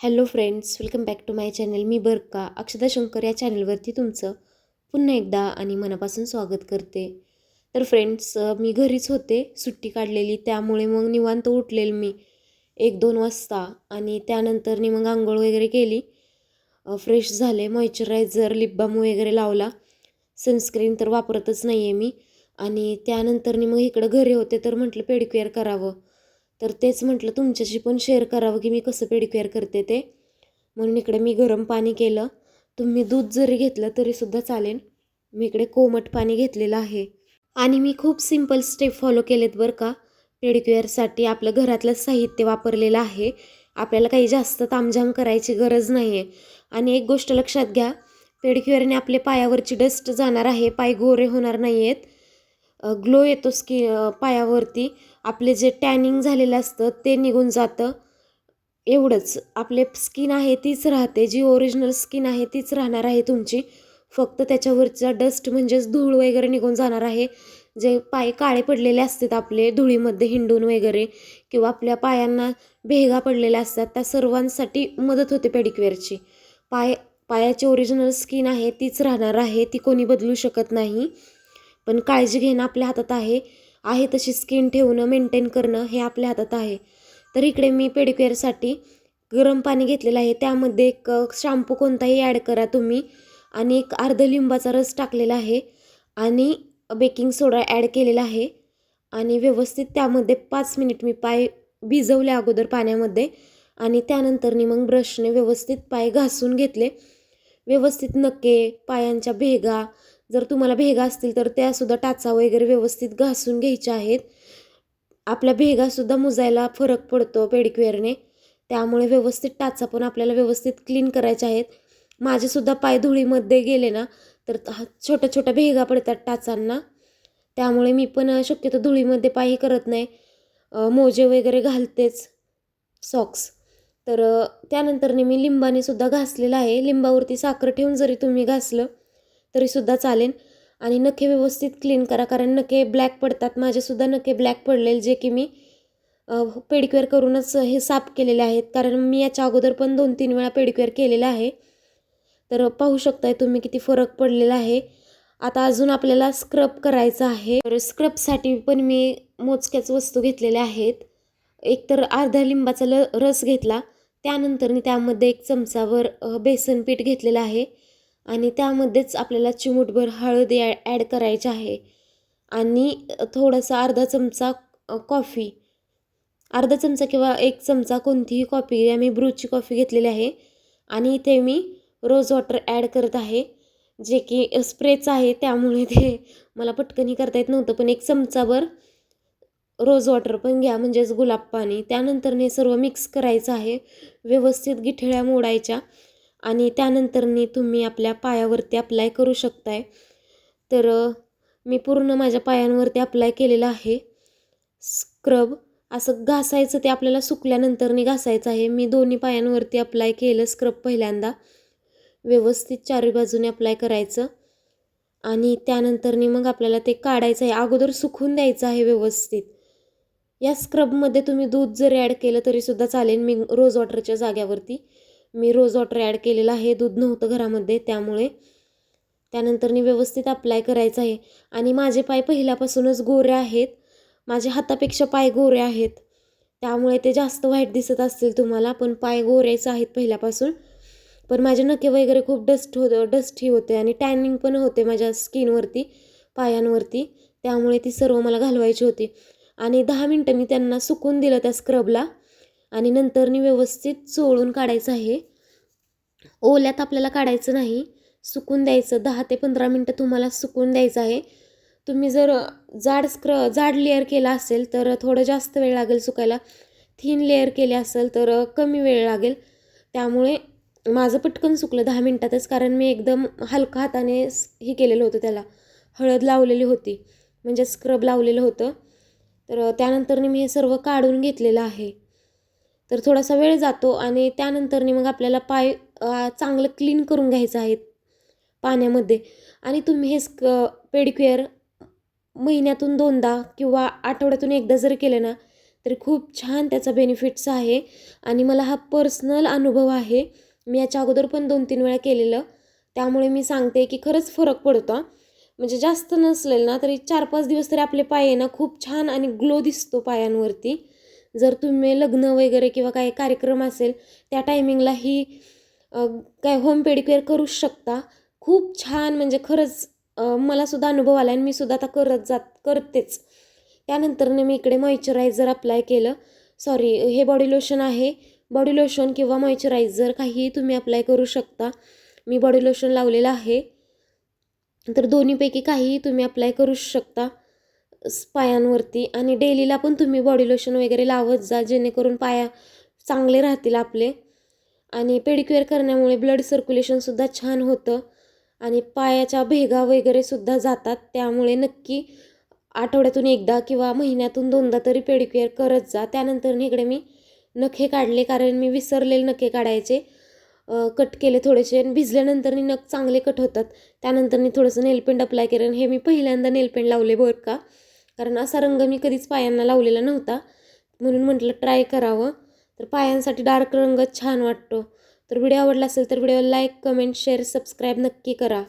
Hello friends welcome back to my channel. मी बरका अक्षदा शंकर या चॅनलवरती तुमचं पुन्हा एकदा आणि मनापासून स्वागत करते. तर फ्रेंड्स मी घरीच होते सुट्टी काढलेली त्यामुळे मग निवांत उठलेल मी एक दोन वाजता आणि त्यानंतर मग आंघोळ वगैरे केली. फ्रेश झाले मॉइश्चरायझर लिप बाम वगैरे लावला. सनस्क्रीन तर वापरतच नाही आहे मी. आणि त्यानंतर मग इकडं घरी होते तर म्हटलं पेडिक्युअर करावं. तर तेच म्हटलं तुमच्याशी पण शेअर करावं की मी कसं पेडिक्युअर करते ते. म्हणून इकडे मी गरम पाणी केलं. तुम्ही दूध जरी घेतलं तरीसुद्धा चालेल. मी इकडे कोमट पाणी घेतलेलं आहे. आणि मी खूप सिंपल स्टेप फॉलो केलेत बरं का. पेडिक्युअरसाठी आपलं घरातलं साहित्य वापरलेलं आहे. आपल्याला काही जास्त तामझाम करायची गरज नाही आहे आणि एक गोष्ट लक्षात घ्या पेडिक्युअरने आपले पायावरची डस्ट जाणार आहे पाय गोरे होणार नाही आहेत ग्लो येतो स्की पायावरती. आपले जे टॅनिंग झालेलं असतं ते निघून जातं. एवढंच. आपले स्किन आहे तीच राहते. जी ओरिजिनल स्किन आहे तीच राहणार आहे तुमची. फक्त त्याच्यावरचा डस्ट म्हणजेच धूळ वगैरे निघून जाणार आहे. जे पाय काळे पडलेले असतात आपले धुळीमध्ये हिंडून वगैरे किंवा आपल्या पायांना भेगा पडलेल्या असतात त्या सर्वांसाठी मदत होते पेडिक्युअरची पाय पायाची ओरिजिनल स्किन आहे तीच राहणार आहे ती कोणी बदलू शकत नाही. पण काळजी घेणं आपल्या हातात आहे. आहे तशी स्किन ठेवणं मेंटेन करणं हे आपल्या हातात आहे. तर इकडे मी पेडिक्युअरसाठी गरम पाणी घेतलेलं आहे. त्यामध्ये एक शॅम्पू कोणताही ॲड करा तुम्ही. आणि एक अर्ध लिंबाचा रस टाकलेला आहे. आणि बेकिंग सोडा ॲड केलेला आहे. आणि व्यवस्थित त्यामध्ये पाच मिनिट मी पाय भिजवले अगोदर पाण्यामध्ये. आणि त्यानंतरनी मग ब्रशने व्यवस्थित पाय घासून घेतले. व्यवस्थित नके पायांच्या भेगा जर तुम्हाला भेगा असतील तर त्यासुद्धा टाचा वगैरे व्यवस्थित घासून घ्यायच्या आहेत. आपल्या भेगासुद्धा मुजायला फरक पडतो पेडिक्युअरने त्यामुळे व्यवस्थित टाचा पण आपल्याला व्यवस्थित क्लीन करायच्या आहेत. माझेसुद्धा पाय धुळीमध्ये गेले ना तर हा- छोट्या छोट्या भेगा पडतात टाचांना. त्यामुळे मी पण शक्यतो धुळीमध्ये पायही करत नाही. मोजे वगैरे घालतेच सॉक्स तर त्यानंतरने मी लिंबाने सुद्धा घासलेलं आहे. लिंबावरती साखर ठेवून जरी तुम्ही घासलं तरीसुद्धा चालेल. आणि नखे व्यवस्थित क्लीन करा कारण नखे ब्लॅक पडतात. माझेसुद्धा नखे ब्लॅक पडलेले जे की मी पेडिक्युअर करूनच हे साफ केलेले आहेत. कारण मी याच्या अगोदर पण दोन तीन वेळा पेडिक्युअर केलेलं आहे. तर पाहू शकताय तुम्ही किती फरक पडलेला आहे. आता अजून आपल्याला स्क्रब करायचं आहे. तर स्क्रबसाठी पण मी मोजक्याच वस्तू घेतलेल्या आहेत. एक तर अर्धा लिंबाचा ल रस घेतला. त्यानंतर मी त्यामध्ये एक चमचावर बेसन पीठ घेतलेलं आहे. आणि त्यामध्येच आपल्याला चिमूटभर हळद ॲ ॲड करायची आहे. आणि थोडासा अर्धा चमचा कॉफी. अर्धा चमचा किंवा एक चमचा कोणतीही कॉफी आम्ही ब्रूची कॉफी घेतलेली आहे. आणि इथे मी रोज वॉटर ॲड करत आहे. जे की स्प्रेच आहे त्यामुळे ते मला पटकनही करता येत नव्हतं. पण एक चमचाभर रोज वॉटर पण घ्या म्हणजेच गुलाब पाणी. त्यानंतर हे सर्व मिक्स करायचं आहे. व्यवस्थित गिठळ्या मोडायच्या. आणि त्यानंतरनी तुम्ही आपल्या पायावरती अप्लाय करू शकताय. तर मी पूर्ण माझ्या पायांवरती अप्लाय केलेलं आहे. स्क्रब असं घासायचं ते आपल्याला सुकल्यानंतरनी घासायचं आहे. मी दोन्ही पायांवरती अप्लाय केलं स्क्रब पहिल्यांदा. व्यवस्थित चारी बाजूने अप्लाय करायचं. आणि त्यानंतरनी मग आपल्याला ते काढायचं आहे. अगोदर सुकून द्यायचं आहे व्यवस्थित. या स्क्रबमध्ये तुम्ही दूध जरी ॲड केलं तरीसुद्धा चालेल मी रोज वॉटरच्या जाग्यावरती. मी रोज वॉटर ॲड केलेलं आहे. दूध नव्हतं घरामध्ये त्यामुळे त्यानंतरनी व्यवस्थित अप्लाय करायचं आहे. आणि माझे पाय पहिल्यापासूनच गोरे आहेत. माझ्या हातापेक्षा पाय गोरे आहेत. त्यामुळे ते जास्त वाईट दिसत असतील तुम्हाला पण पाय गोरेच आहेत पहिल्यापासून. पण माझे नखे वगैरे खूप डस्ट होतं डस्टी होते आणि टॅनिंग पण होते माझ्या स्किनवरती पायांवरती. त्यामुळे ती सर्व मला घालवायची होती. आणि दहा मिनटं मी त्यांना सुकून दिलं त्या स्क्रबला आणि नंतरनी व्यवस्थित चोळून काढायचं आहे. ओल्यात आपल्याला काढायचं नाही. सुकून द्यायचं. दहा ते पंधरा मिनटं तुम्हाला सुकून द्यायचं आहे. तुम्ही जर जाड स्क्र जाड लेअर केला असेल तर थोडं जास्त वेळ लागेल सुकायला. थिन लेअर केले असेल तर कमी वेळ लागेल. त्यामुळे माझं पटकन सुकलं दहा मिनटातच कारण मी एकदम हलका हाताने हे केलेलं होतं त्याला. हळद लावलेली होती. म्हणजे स्क्रब लावलेलं होतं. तर त्यानंतरनी मी हे सर्व काढून घेतलेलं आहे. तर थोडासा वेळ जातो आणि त्यानंतरनी मग आपल्याला पाय चांगलं क्लीन करून घ्यायचं आहे पाण्यामध्ये. आणि तुम्ही हे स्क पेडिक्युअर महिन्यातून दोनदा किंवा आठवड्यातून एकदा जर केलं ना तरी खूप छान त्याचा बेनिफिट्स आहे. आणि मला हा पर्सनल अनुभव आहे. मी याच्या अगोदर पण दोन तीन वेळा केलेलं. त्यामुळे मी सांगते की खरंच फरक पडतो म्हणजे जास्त नसलेल ना तरी चार पाच दिवस तरी आपले पाय आहे ना खूप छान आणि ग्लो दिसतो पायांवरती. जर तुम्ही लग्न वगैरे किंवा काही कार्यक्रम असेल त्या टायमिंगला ही काय होम पेडिक्युअर करूच शकता. खूप छान म्हणजे खरंच मलासुद्धा अनुभव आला आणि मी सुद्धा आता करत जात करतेच. त्यानंतरने मी इकडे मॉइश्चरायझर अप्लाय केलं. सॉरी हे बॉडी लोशन आहे. बॉडी लोशन किंवा मॉइश्चरायझर काहीही तुम्ही अप्लाय करू शकता. मी बॉडी लोशन लावलेलं आहे. तर दोन्हीपैकी काहीही तुम्ही अप्लाय करू शकता. पायांवरती आणि डेलीला पण तुम्ही बॉडी लोशन वगैरे लावत जा जेणेकरून पाया चांगले राहतील आपले. आणि पेडिक्युअर करण्यामुळे ब्लड सर्क्युलेशनसुद्धा छान होतं. आणि पायाच्या भेगा वगैरेसुद्धा जातात. त्यामुळे नक्की आठवड्यातून एकदा किंवा महिन्यातून दोनदा तरी पेडिक्युअर करत जा. त्यानंतर इकडे मी नखे काढले कारण मी विसरलेले नखे काढायचे. कट केले थोडेसे आणि भिजल्यानंतर नख चांगले कट होतात. त्यानंतर मी थोडंसं नेलपेंट अप्लाय केलं आणि हे मी पहिल्यांदा नेलपेंट लावले बरं का. कारण असा रंग मी कधीच पायांना लावलेला नव्हता. म्हणून म्हटलं ट्राय करावं. तर पायांसाठी डार्क रंग छान वाटतो. तर व्हिडिओ आवडला असेल तर व्हिडिओला लाईक कमेंट शेअर सबस्क्राईब नक्की करा.